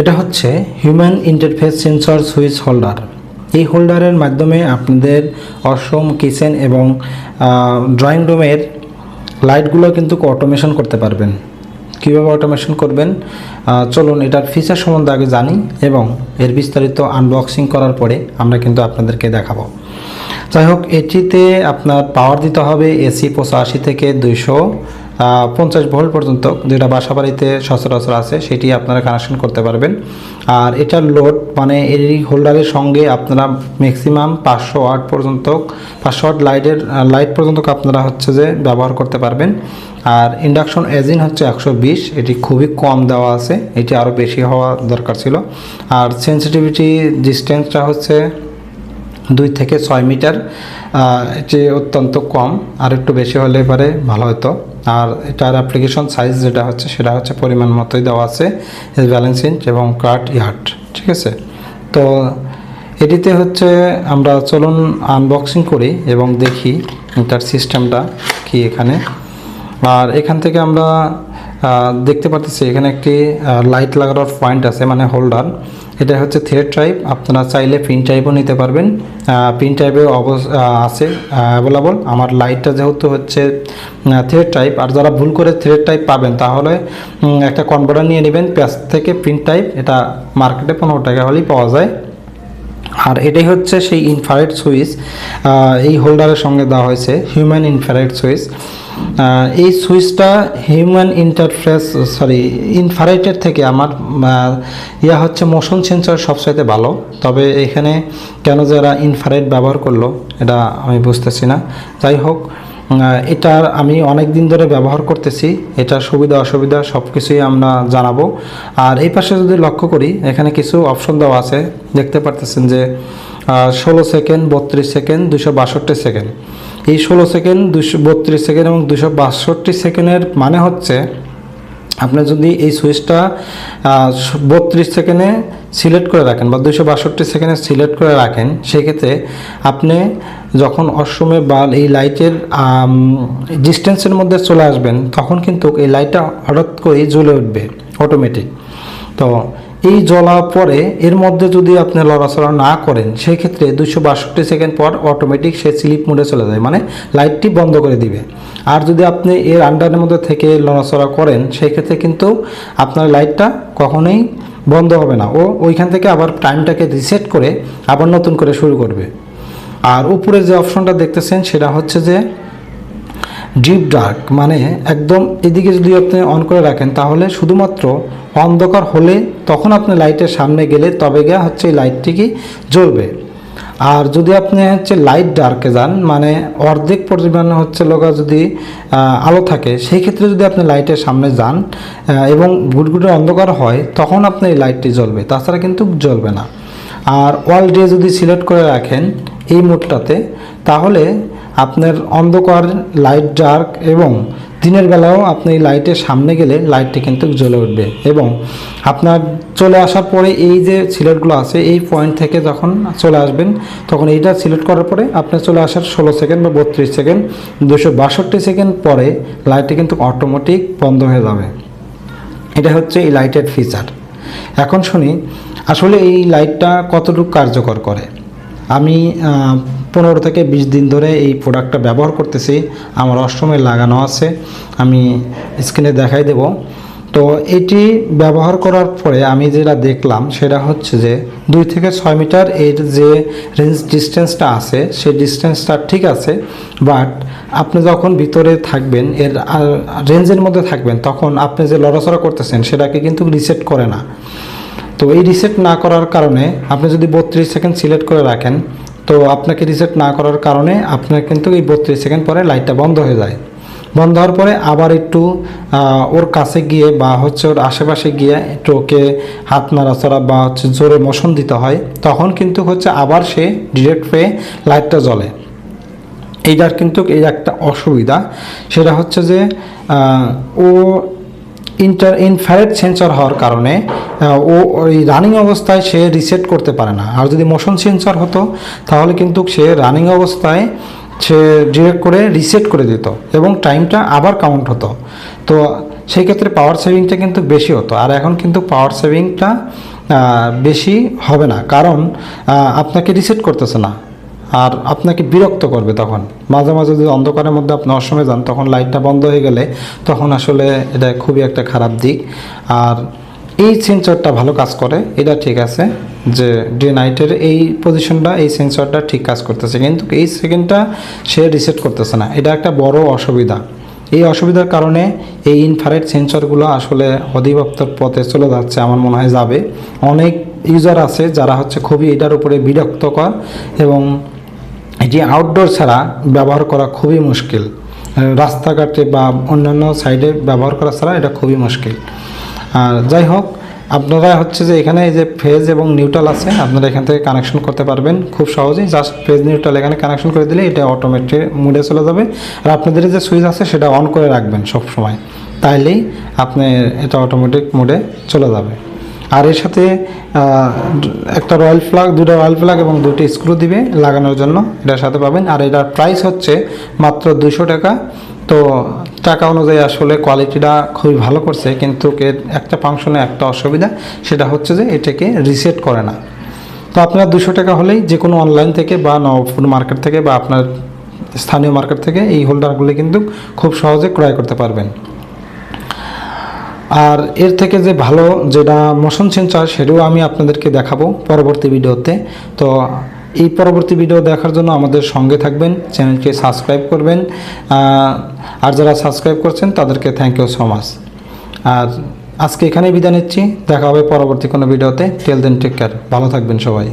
এটা হচ্ছে human interface sensor switch holder এই হোল্ডারের মাধ্যমে আপনাদের অসম, কিচেন এবং ড্রয়িং রুমের লাইটগুলো কিন্তু অটোমেশন করতে পারবেন। কীভাবে অটোমেশন করবেন? চলুন এটার ফিচার সম্বন্ধে আগে জানি এবং এর বিস্তারিত আনবক্সিং করার পরে আমরা কিন্তু আপনাদেরকে দেখাবো। যাই হোক, এটিতে আপনার পাওয়ার দিতে হবে এসি পঁচাশি থেকে দুইশো পঞ্চাশ ভোল্ট পর্যন্ত যেটা বাসা বাড়িতে সচরাচর আছে, সেটি আপনারা কানেকশন করতে পারবেন। আর এটার লোড মানে এই হোল্ডারের সঙ্গে আপনারা ম্যাক্সিমাম পাঁচশো ওয়াট পর্যন্ত, পাঁচশো ওয়াট লাইটের লাইট পর্যন্ত আপনারা হচ্ছে যে ব্যবহার করতে পারবেন। আর ইন্ডাকশন এজিন হচ্ছে একশো বিশ, এটি খুবই কম দেওয়া আছে, এটি আরও বেশি হওয়া দরকার ছিল। আর সেন্সিটিভিটি ডিস্টেন্সটা হচ্ছে দুই থেকে ছয় মিটার এটি অত্যন্ত কম, আর একটু বেশি হলে পারে ভালো হতো। আর এটার অ্যাপ্লিকেশন সাইজ যেটা হচ্ছে, সেটা হচ্ছে পরিমাণ মতোই দেওয়া আছে ব্যালেন্স ইঞ্চ এবং কাট ইয়ার্ড ঠিক আছে? তো এটিতে হচ্ছে আমরা চলুন আনবক্সিং করি এবং দেখি এটার সিস্টেমটা কি এখানে। আর এখান থেকে আমরা দেখতে পাচ্ছি এখানে একটি লাইট লাগানোর পয়েন্ট আছে মানে হোল্ডার এটা হচ্ছে থ্রেড টাইপ আপনারা চাইলে পিন টাইপও নিতে পারবেন। পিন টাইপে আছে অ্যাভেলেবল আমার লাইটটা যেহেতু হচ্ছে থ্রেড টাইপ আর যারা ভুল করে থ্রেড টাইপ পাবেন, তাহলে একটা কনভার্টার নিয়ে নেবেন, প্যাচ থেকে পিন টাইপ এটা মার্কেটে পনেরো টাকা হলেই পাওয়া যায়। আর এটাই হচ্ছে সেই ইনফ্রারেড সুইচ এই হোল্ডারের সঙ্গে দেওয়া হয়েছে হিউম্যান ইনফ্রারেড সুইচ এই সুইচটা হিউম্যান ইন্টারফেস, সরি, ইনফ্রারেডের থেকে আমার ইয়া হচ্ছে মোশন সেন্সর সবচাইতে ভালো। তবে এখানে কেন যারা ইনফ্রারেড ব্যবহার করল, এটা আমি বুঝতেছি না। যাই হোক এটা আমি অনেক দিন ধরে ব্যবহার করতেছি। এটার সুবিধা, অসুবিধা সব কিছুই আমরা জানাব। আর এই পাশে যদি লক্ষ্য করি, এখানে কিছু অপশন দেওয়া আছে। দেখতে পারতেছেন যে ষোলো সেকেন্ড, বত্রিশ সেকেন্ড দুশো বাষট্টি সেকেন্ড। এই ষোলো সেকেন্ড দুশো বত্রিশ সেকেন্ড এবং দুশো বাষট্টি সেকেন্ডের মানে হচ্ছে আপনি যদি এই সুইচটা বত্রিশ সেকেন্ডে সিলেক্ট করে রাখেন বা দুশো বাষট্টি সেকেন্ডে সিলেক্ট করে রাখেন, সেক্ষেত্রে আপনি যখন অসমে বা এই লাইটের ডিস্টেন্সের মধ্যে চলে আসবেন, তখন কিন্তু এই লাইটটা হঠাৎ করেই জ্বলে উঠবে অটোমেটিক তো এই জ্বলা পরে এর মধ্যে যদি আপনি লড়াচড়া না করেন সেই ক্ষেত্রে দুশো বাষট্টি সেকেন্ড পর অটোমেটিক সে স্লিপ মোডে চলে যায় মানে লাইটটি বন্ধ করে দিবে। আর যদি আপনি এর আন্ডারের মধ্যে থেকে লড়াচড়া করেন সেই ক্ষেত্রে কিন্তু আপনার লাইটটা কখনোই বন্ধ হবে না। ও ওইখান থেকে আবার টাইমটাকে রিসেট করে আবার নতুন করে শুরু করবে। আর উপরে যে অপশনটা দেখতেছেন, সেটা হচ্ছে যে ডিপ ডার্ক মানে একদম এদিকে যদি আপনি অন করে রাখেন, তাহলে শুধুমাত্র অন্ধকার হলে তখন আপনি লাইটের সামনে গেলে তবে গিয়ে হচ্ছে এই লাইটটি কি জ্বলবে। আর যদি আপনি হচ্ছে লাইট ডার্কে যান মানে অর্ধেক পরিমাণে হচ্ছে লোকা যদি আলো থাকে, সেই ক্ষেত্রে যদি আপনি লাইটের সামনে যান এবং গুটগুটে অন্ধকার হয়, তখন আপনি এই লাইটটি জ্বলবে। তাছাড়া কিন্তু জ্বলবে না। আর ওয়াল ডে যদি সিলেক্ট করে রাখেন এই মোডটাতে তাহলে আপনার অন্ধকার লাইট ডার্ক এবং দিনের বেলাও আপনি লাইটের সামনে গেলে লাইটটি কিন্তু জ্বলে উঠবে এবং আপনার চলে আসার পরে এই যে সিলেটগুলো আছে, এই পয়েন্ট থেকে যখন চলে আসবেন, তখন এইটা সিলেক্ট করার পরে আপনার চলে আসার ষোলো সেকেন্ড বা বত্রিশ সেকেন্ড দুশো বাষট্টি সেকেন্ড পরে লাইটটি কিন্তু অটোমেটিক বন্ধ হয়ে যাবে। এটা হচ্ছে এই লাইটের ফিচার এখন শুনি, আসলে এই লাইটটা কতটুকু কার্যকর করে? আমি পনেরো থেকে বিশ দিন ধরে এই প্রোডাক্টটা ব্যবহার করতেছি। আমার অষ্টমে লাগানো আছে। আমি স্ক্রিনে দেখাই দেব। তো এটি ব্যবহার করার পরে আমি যেটা দেখলাম, সেটা হচ্ছে যে দুই থেকে ছয় মিটার এর যে রেঞ্জ ডিস্টেন্সটা আছে, সেই ডিস্টেন্সটা ঠিক আছে। বাট আপনি যখন ভিতরে থাকবেন, এর রেঞ্জের মধ্যে থাকবেন, তখন আপনি যে লড়াচড়া করতেছেন, সেটাকে কিন্তু রিসেট করে না। তো এই রিসেট না করার কারণে আপনি যদি বত্রিশ সেকেন্ড সিলেক্ট করে রাখেন তো আপনাকে রিসেট না করার কারণে আপনার কিন্তু এই বত্রিশ সেকেন্ড পরে লাইটটা বন্ধ হয়ে যায়। বন্ধ হওয়ার পরে আবার একটু ওর কাছে গিয়ে বা হচ্ছে ওর আশেপাশে গিয়ে একটু ওকে হাত নাড়াচড়া বা হচ্ছে জোরে মোশন দিতে হয়, তখন কিন্তু হচ্ছে আবার সে ডিরেক্ট হয়ে লাইটটা জ্বলে। এইটার কিন্তু এই একটা অসুবিধা। সেটা হচ্ছে যে ও ইন্টার ইনফ্যারেট সেন্সর হওয়ার কারণে ও ওই রানিং অবস্থায় সে রিসেট করতে পারে না। আর যদি মোশন সেন্সর হতো, তাহলে কিন্তু সে রানিং অবস্থায় সে ডিরেক্ট করে রিসেট করে দিত এবং টাইমটা আবার কাউন্ট হতো। তো সেই ক্ষেত্রে পাওয়ার সেভিংটা কিন্তু বেশি হতো। আর এখন কিন্তু পাওয়ার সেভিংটা বেশি হবে না। কারণ আপনাকে রিসেট করতেছে না। আর আপনাকে বিরক্ত করবে তখন। মাঝে মাঝে যদি অন্ধকারের মধ্যে আপনি অসময়ে যান, তখন লাইটটা বন্ধ হয়ে গেলে তখন আসলে এটা খুবই একটা খারাপ দিক। আর এই সেন্সরটা ভালো কাজ করে, এটা ঠিক আছে যে ডে নাইটের এই পজিশনটা এই সেন্সরটা ঠিক কাজ করতেছে। কিন্তু এই সেকেন্ডটা সে রিসেট করতেছে না। এটা একটা বড় অসুবিধা। এই অসুবিধার কারণে এই ইনফ্রারেড সেন্সরগুলো আসলে অধিদপ্তর পথে চলে যাচ্ছে আমার মনে হয় যাবে। অনেক ইউজার আছে যারা হচ্ছে খুবই এটার উপরে বিরক্তকর এবং এটি আউটডোর ছাড়া ব্যবহার করা খুবই মুশকিল। রাস্তাঘাটে বা অন্যান্য সাইডে ব্যবহার করা ছাড়া এটা খুবই মুশকিল। আর যাই হোক, আপনারা হচ্ছে যে এখানে এই যে ফেজ এবং নিউট্রাল আছে, আপনারা এখান থেকে কানেকশন করতে পারবেন খুব সহজেই। জাস্ট ফেজ নিউট্রাল এখানে কানেকশন করে দিলে এটা অটোমেটিক মুডে চলে যাবে। আর আপনাদের যে সুইচ আছে, সেটা অন করে রাখবেন সব সময় তাইলেই আপনি এটা অটোমেটিক মোডে চলে যাবে। আর এর সাথে একটা রয়্যাল ফ্লাগ দুটো রয়্যাল ফ্লাগ এবং দুটি স্ক্রু দিবে লাগানোর জন্য। এটার সাথে পাবেন। আর এটার প্রাইস হচ্ছে মাত্র দুশো টাকা। তো টাকা অনুযায়ী আসলে কোয়ালিটিটা খুবই ভালো করছে, কিন্তু একটা ফাংশনে একটা অসুবিধা, সেটা হচ্ছে যে এটাকে রিসেট করে না। তো আপনার দুশো টাকা হলেই যে কোনো অনলাইন থেকে বা নবপুর মার্কেট থেকে বা আপনার স্থানীয় মার্কেট থেকে এই হোল্ডারগুলি কিন্তু খুব সহজে ক্রয় করতে পারবেন। আর এর থেকে যে ভালো যেটা মোশন সেন্সর, সেটাও আমি আপনাদেরকে দেখাবো পরবর্তী ভিডিওতে। তো এই পরবর্তী ভিডিও দেখার জন্য আমাদের সঙ্গে থাকবেন, চ্যানেলকে সাবস্ক্রাইব করবেন। আর যারা সাবস্ক্রাইব করছেন, তাদেরকে থ্যাংক ইউ সো মাচ আর আজকে এখানেই বিদায় নিচ্ছি, দেখা হবে পরবর্তী কোনো ভিডিওতে। টেল দেন টেক কেয়ার ভালো থাকবেন সবাই।